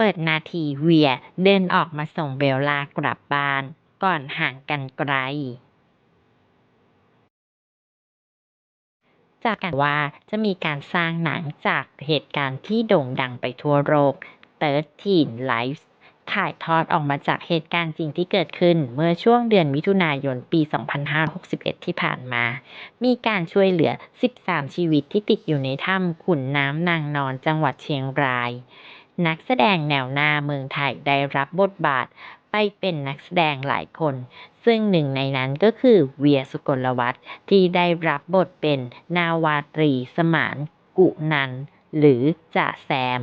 เปิดนาทีเวียเดินออกมาส่งเบลลากลับบ้าน ก่อนห่างกันไกล จากกันว่าจะมีการสร้างหนังจากเหตุการณ์ที่โด่งดังไปทั่วโลก13 Lives ถ่ายทอดออกมาจากเหตุการณ์จริงที่เกิดขึ้นเมื่อช่วงเดือนมิถุนายนปี 2561 ที่ผ่านมา มีการช่วยเหลือ 13 ชีวิตที่ติดอยู่ในถ้ำขุนน้ำนางนอนจังหวัดเชียงราย นักแสดงแนวหน้าเมืองไทยได้รับบทบาทไปเป็นนักแสดงหลายคน ซึ่งหนึ่งในนั้นก็คือเวียสุกลวัฒน์ที่ได้รับบทเป็นนาวาตรีสมานกุนัน หรือจ่าแซม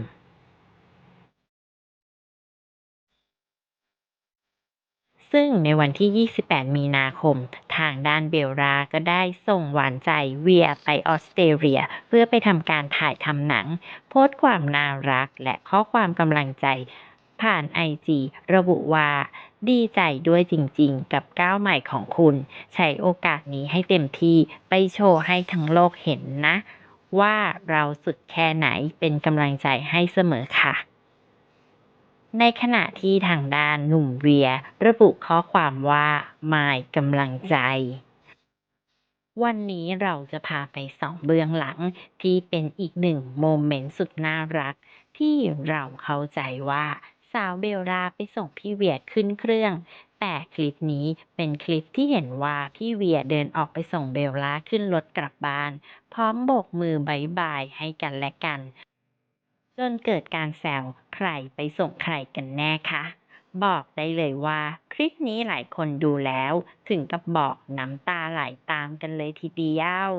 ซึ่งในวันที่ 28 มีนาคม ทางด้านเบลล่าก็ได้ส่งหวานใจเวียไปออสเตรเลีย เพื่อไปทำการถ่ายทำหนัง โพสต์ความน่ารักและข้อความกำลังใจ ผ่านไอจีระบุว่าดีใจด้วยจริงๆ กับก้าวใหม่ของคุณ ใช้โอกาสนี้ให้เต็มที่ไปโชว์ให้ทั้งโลกเห็นนะ ว่าเราสุดแค่ไหนเป็นกำลังใจให้เสมอค่ะ ในขณะที่ทางด้านหนุ่มเวียระบุข้อความว่าหมายกำลังใจ วันนี้เราจะพาไปสองเบื้องหลังที่เป็นอีกหนึ่งโมเมนต์สุดน่ารัก ที่เราเข้าใจว่าสาวเบลล่าไปส่งพี่เวียขึ้นเครื่อง แต่คลิปนี้เป็นคลิปที่เห็นว่าพี่เวียเดินออกไปส่งเบลล่าขึ้นรถกลับบ้าน พร้อมโบกมือบายบายให้กันและกัน จนเกิดการแซวใครไปส่งใครกันแน่คะบอกได้เลยว่า คลิปนี้หลายคนดูแล้ว ถึงกับบอกน้ำตาไหลตามกันเลยทีเดียว